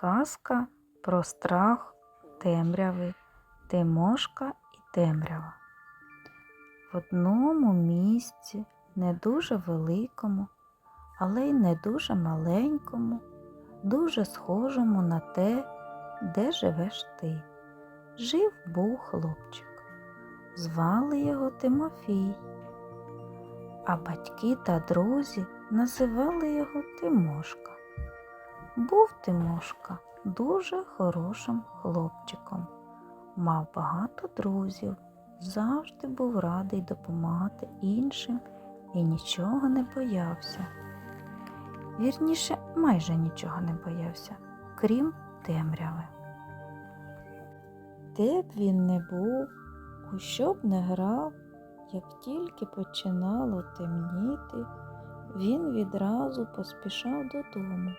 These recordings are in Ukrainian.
Казка про страх темряви Тимошка і темрява. В одному місці, не дуже великому, але й не дуже маленькому, дуже схожому на те, де живеш ти. Жив був хлопчик. Звали його Тимофій, а батьки та друзі називали його Тимошка. Був Тимошка дуже хорошим хлопчиком, мав багато друзів, завжди був радий допомагати іншим і нічого не боявся. Вірніше, майже нічого не боявся, крім темряви. Де б він не був, у що б не грав, як тільки починало темніти, він відразу поспішав додому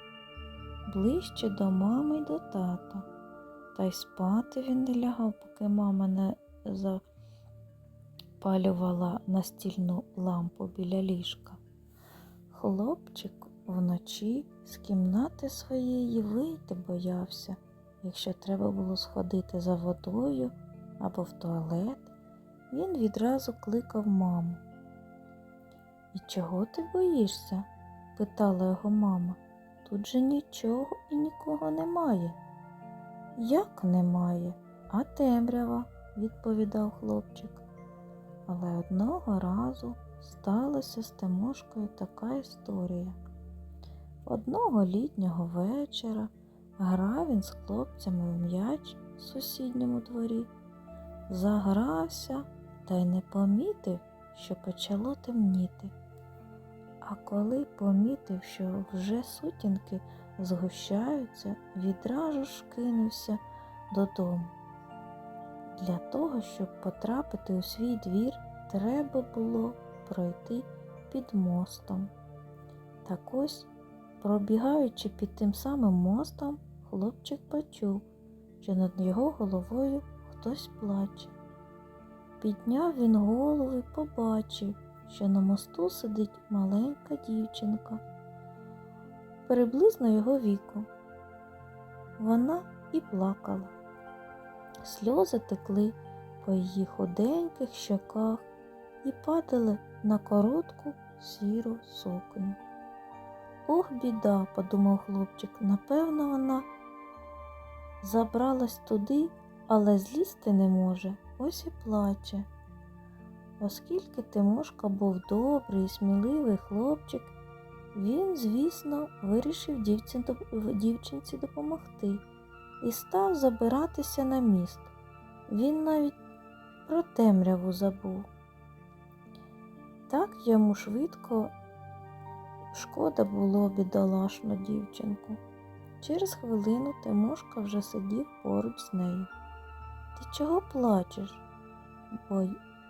ближче до мами й до тата. Та й спати він не лягав, поки мама не запалювала настільну лампу біля ліжка. Хлопчик вночі з кімнати своєї вийти боявся, якщо треба було сходити за водою або в туалет, він відразу кликав маму. І чого ти боїшся? питала його мама. Тут же нічого і нікого немає. Як немає, а темрява, відповідав хлопчик. Але одного разу сталася з Тимошкою така історія. Одного літнього вечора грав він з хлопцями в м'яч в сусідньому дворі, загрався та й не помітив, що почало темніти. А коли помітив, що вже сутінки згущаються, відразу ж кинувся додому. Для того, щоб потрапити у свій двір, треба було пройти під мостом. Так ось, пробігаючи під тим самим мостом, хлопчик почув, що над його головою хтось плаче. Підняв він голову і побачив, що на мосту сидить маленька дівчинка, приблизно його віку. Вона і плакала. Сльози текли по її худеньких щоках і падали на коротку сіру сукню. Ох, біда, подумав хлопчик, напевно, вона забралась туди, але злізти не може, ось і плаче. Оскільки Тимошка був добрий і сміливий хлопчик, він, звісно, вирішив дівчинці допомогти і став забиратися на міст. Він навіть про темряву забув. Так йому швидко шкода було бідолашну дівчинку. Через хвилину Тимошка вже сидів поруч з нею. Ти чого плачеш?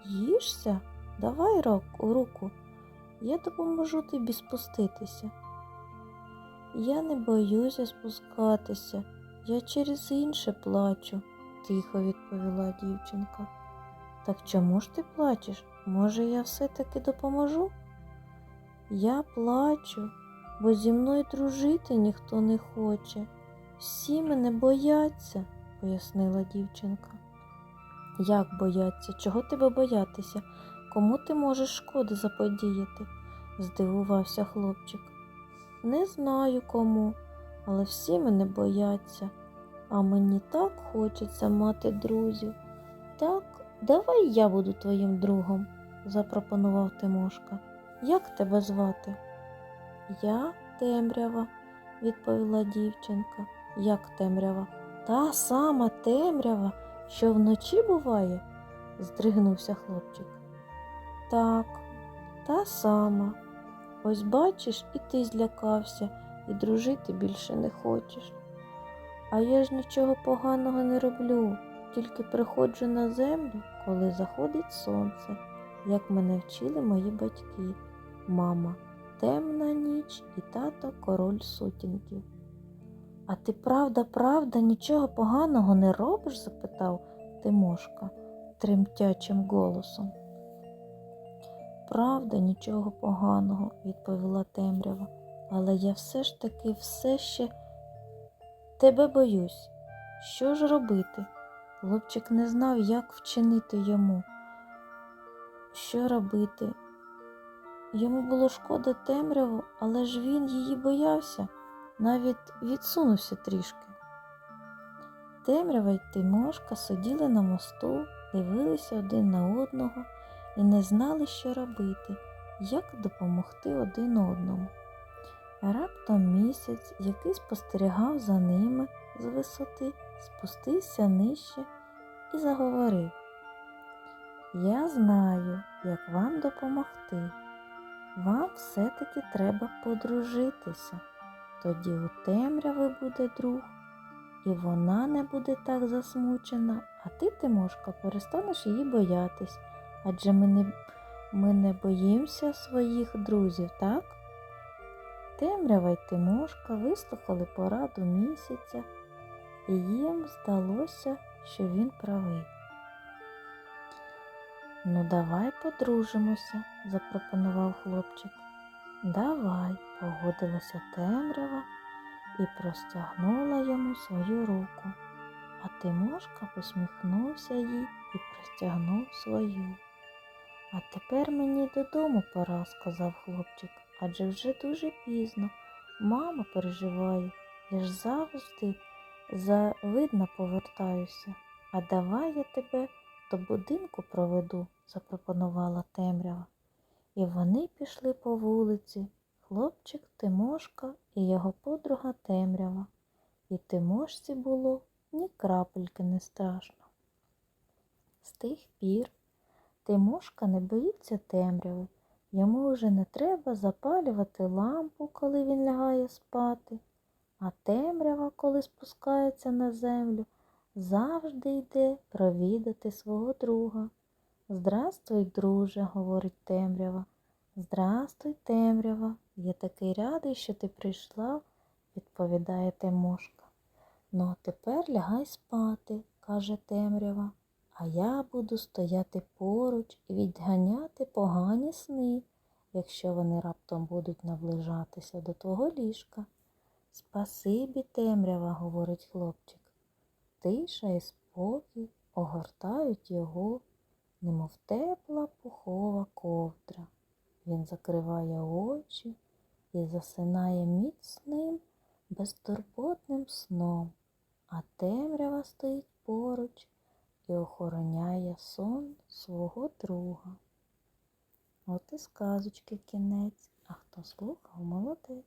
Боїшся? Давай руку, я допоможу тобі спуститися. Я не боюся спускатися, я через інше плачу, тихо відповіла дівчинка. Так чому ж ти плачеш? Може, я все-таки допоможу? Я плачу, бо зі мною дружити ніхто не хоче. Всі мене бояться, пояснила дівчинка. Як бояться? Чого тебе боятися? Кому ти можеш шкоди заподіяти? здивувався хлопчик. Не знаю кому, але всі мене бояться, а мені так хочеться мати друзів. Так, давай я буду твоїм другом, запропонував Тимошка. Як тебе звати? Я темрява, відповіла дівчинка. Як темрява? Та сама темрява, що вночі буває? здригнувся хлопчик. Так, та сама. Ось бачиш, і ти злякався, і дружити більше не хочеш. А я ж нічого поганого не роблю, тільки приходжу на землю, коли заходить сонце, як мене вчили мої батьки, мама, темна ніч і тато король сутінків. А ти правда, правда, нічого поганого не робиш? запитав Тимошка тремтячим голосом. Правда, нічого поганого, відповіла темрява, але я все ж таки все ще тебе боюсь. Що ж робити? Хлопчик не знав, як вчинити йому. Що робити? Йому було шкода темряву, але ж він її боявся, навіть відсунувся трішки. Темрява й Тимошка сиділи на мосту, дивилися один на одного і не знали, що робити, як допомогти один одному. Раптом місяць, який спостерігав за ними з висоти, спустився нижче і заговорив. Я знаю, як вам допомогти. Вам все-таки треба подружитися. Тоді у темряви буде друг, і вона не буде так засмучена, а ти, Тимошка, перестанеш її боятись, адже ми не, ми не боїмося своїх друзів, так? Темрява й Тимошка вислухали пораду місяця, і їм здалося, що він правий. Ну, давай подружимося, запропонував хлопчик. Давай, погодилася темрява і простягнула йому свою руку, а Тимошка посміхнувся їй і простягнув свою. А тепер мені додому пора, сказав хлопчик, адже вже дуже пізно. Мама переживає, я ж завжди завидно повертаюся. А давай я тебе до будинку проведу, запропонувала темрява. І вони пішли по вулиці, хлопчик Тимошка і його подруга темрява. І Тимошці було ні крапельки не страшно. З тих пір Тимошка не боїться темряви. Йому вже не треба запалювати лампу, коли він лягає спати, а темрява, коли спускається на землю, завжди йде провідати свого друга. Здрастуй, друже, говорить темрява. Здрастуй, темрява. Я такий радий, що ти прийшла, відповідає Тимошка. Ну, а тепер лягай спати, каже темрява, а я буду стояти поруч і відганяти погані сни, якщо вони раптом будуть наближатися до твого ліжка. Спасибі, темрява, говорить хлопчик. Тиша і спокій огортають його, немов тепла пухова ковдра. Він закриває очі і засинає міцним, безтурботним сном, а темрява стоїть поруч і охороняє сон свого друга. От і сказочки кінець, а хто слухав, молодець.